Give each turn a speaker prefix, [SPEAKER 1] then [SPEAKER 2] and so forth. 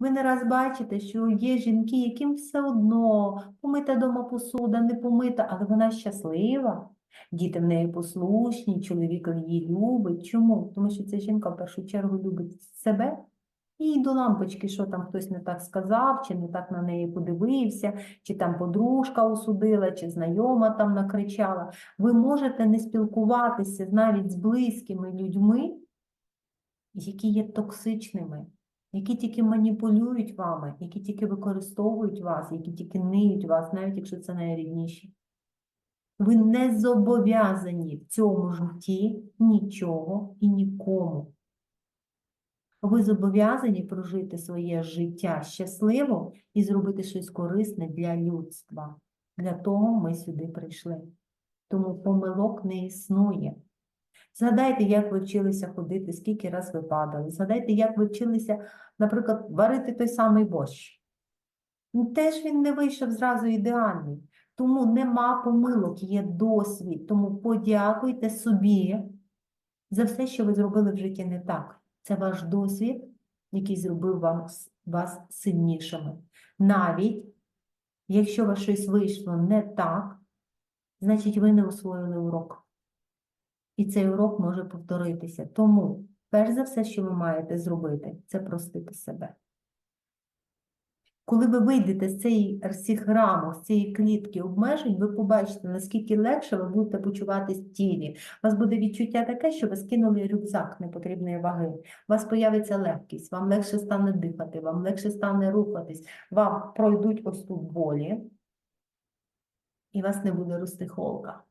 [SPEAKER 1] Ви не раз бачите, що є жінки, яким все одно помита дома посуда, не помита, але вона щаслива. Діти в неї послушні, чоловік її любить. Чому? Тому що ця жінка в першу чергу любить себе. І до лампочки, що там хтось не так сказав, чи не так на неї подивився, чи там подружка осудила, чи знайома там накричала. Ви можете не спілкуватися навіть з близькими людьми, які є токсичними, які тільки маніпулюють вами, які тільки використовують вас, які тільки ниють вас, навіть якщо це найрідніші. Ви не зобов'язані в цьому житті нічого і нікому. Ви зобов'язані прожити своє життя щасливо і зробити щось корисне для людства. Для того ми сюди прийшли. Тому помилок не існує. Згадайте, як ви вчилися ходити, скільки раз ви падали. Згадайте, як ви вчилися, наприклад, варити той самий борщ. Ну, Теж він не вийшов зразу ідеальний. Тому нема помилок, є досвід. Тому подякуйте собі за все, що ви зробили в житті не так. Це ваш досвід, який зробив вам, вас сильнішими. Навіть якщо у вас щось вийшло не так, значить ви не освоїли урок. І цей урок може повторитися. Тому, перш за все, що ви маєте зробити, це простити себе. Коли ви вийдете з цієї цих рамок, з цієї клітки обмежень, ви побачите, наскільки легше ви будете почуватись в тілі. У вас буде відчуття таке, що ви скинули рюкзак непотрібної ваги. У вас появиться легкість, вам легше стане дихати, вам легше стане рухатись, вам пройдуть ось тут болі, і у вас не буде рости холка.